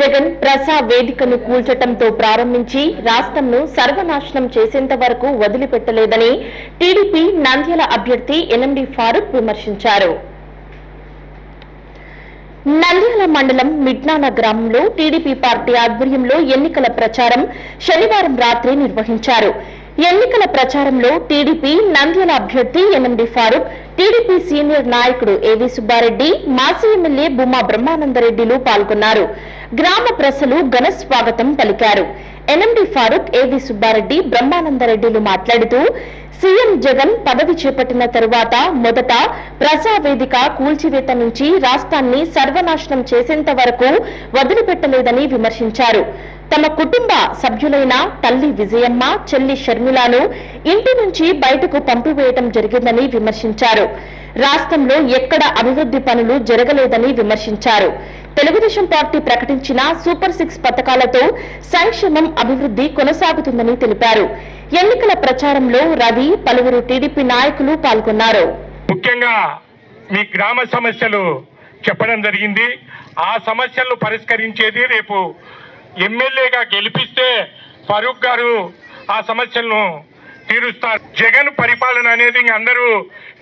జగన్ ప్రసా వేదికను కూల్చటంతో ప్రారంభించి రాష్ట్రంను సర్వనాశనం చేసేంత వరకు వదిలిపెట్టలేదని టీడీపీ నంద్యాల అభ్యర్థి ఎన్ఎండి ఫారూక్ విమర్శించారు. నంద్యాల మండలం మిడ్నాల గ్రామంలో టీడీపీ పార్టీ ఆధ్వర్యంలో ఎన్నికల ప్రచారం శనివారం రాత్రి నిర్వహించారు. ఎన్నికల ప్రచారంలో టీడీపీ నంద్యాల అభ్యర్థి ఎన్ఎండి ఫారూక్ టీడీపీ సీనియర్ నాయకుడు ఏవి సుబ్బారెడ్డి మాజీ ఎమ్మెల్యే భూమా బ్రహ్మానందరెడ్డిలు పాల్గొన్నారు. గ్రామ ప్రజలు ఘన స్వాగతం పలికారు. ఎన్ఎండి ఫారూక్ ఏవి సుబ్బారెడ్డి బ్రహ్మానందరెడ్డిలు మాట్లాడుతూ సీఎం జగన్ పదవి చేపట్టిన తరువాత మొదట ప్రజావేదిక కూల్చివేత నుంచి రాష్ట్రాన్ని సర్వనాశనం చేసేంత వరకు వదిలిపెట్టలేదని విమర్శించారు. తమ కుటుంబ సభ్యులైన తల్లి విజయమ్మ చెల్లి షర్మిలను ఇంటి నుంచి బయటకు పంపివేయటం జరిగిందని విమర్శించారు. రాష్ట్రంలో ఎక్కడ అభివృద్ధి పనులు జరగలేదని విమర్శించారు. తెలుగుదేశం పార్టీ ప్రకటించిన సూపర్ సిక్స్ పథకాలతో సంక్షేమం అభివృద్ధి కొనసాగుతుందని తెలిపారు. ఎన్నికల ప్రచారంలో రవి పలువురు టీడీపీ నాయకులు పాల్గొన్నారు. ముఖ్యంగా మీ గ్రామ సమస్యలు చెప్పడం జరిగింది. ఆ సమస్యలను పరిష్కరించేది రేపు ఎమ్మెల్యేగా గెలిపిస్తే ఫరూక్ గారు ఆ సమస్యలను తీరుస్తారు. జగన్ పరిపాలన అనేది అందరూ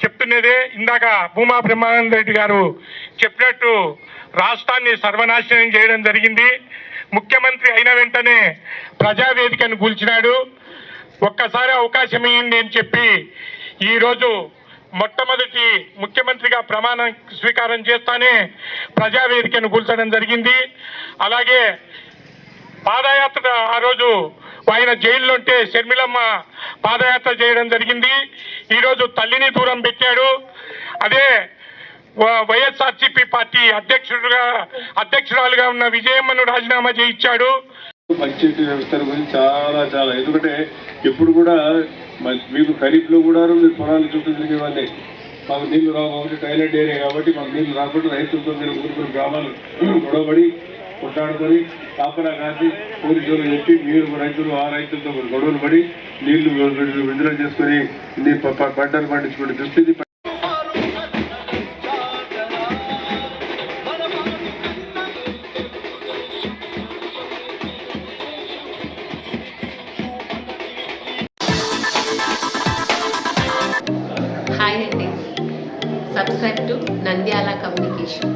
చెప్తున్నదే. ఇందాక భూమా బ్రహ్మానంద రెడ్డి గారు చెప్పినట్టు రాష్ట్రాన్ని సర్వనాశనం చేయడం జరిగింది. ముఖ్యమంత్రి అయిన వెంటనే ప్రజావేదికను కూల్చినాడు. ఒక్కసారి అవకాశం ఇవ్వండి అని చెప్పి ఈరోజు మొట్టమొదటి ముఖ్యమంత్రిగా ప్రమాణ స్వీకారం చేస్తానే ప్రజావేదికను కూల్చడం జరిగింది. అలాగే పాదయాత్ర ఆ రోజు ఆయన జైల్లో ఉంటే షర్మిలమ్మ పాదయాత్ర చేయడం జరిగింది. ఈరోజు తల్లిని దూరం పెట్టాడు. అదే వైఎస్ఆర్సీపీ పార్టీ అధ్యక్షుడుగా అధ్యక్షురాలుగా ఉన్న విజయమ్మను రాజీనామా చేయించాడు. పంచాయతీ వ్యవస్థ గురించి చాలా చాలా. ఎందుకంటే ఎప్పుడు కూడా మీకు ఖరీఫ్లో కూడా మీరు పొలాలు చుట్టూ తిరిగే వాళ్ళే మాకు నీళ్ళు రావు కాబట్టి టైలెంట్ ఏరియా కాబట్టి మాకు నీళ్ళు రాకుండా రైతులతో మీరు ఊరుకుని గ్రామాలు గొడవబడి కొట్టాడుకొని కాపలా కాసి పోలీసులు చెప్పి మీరు రైతులు ఆ రైతులతో మీరు గొడవలు పడి నీళ్ళు విడుదల చేసుకొని పంటలు పండించుకునే దుస్థితి హాయ్ అండి సబ్స్క్రైబ్ టు నంద్యాల కమ్యూనికేషన్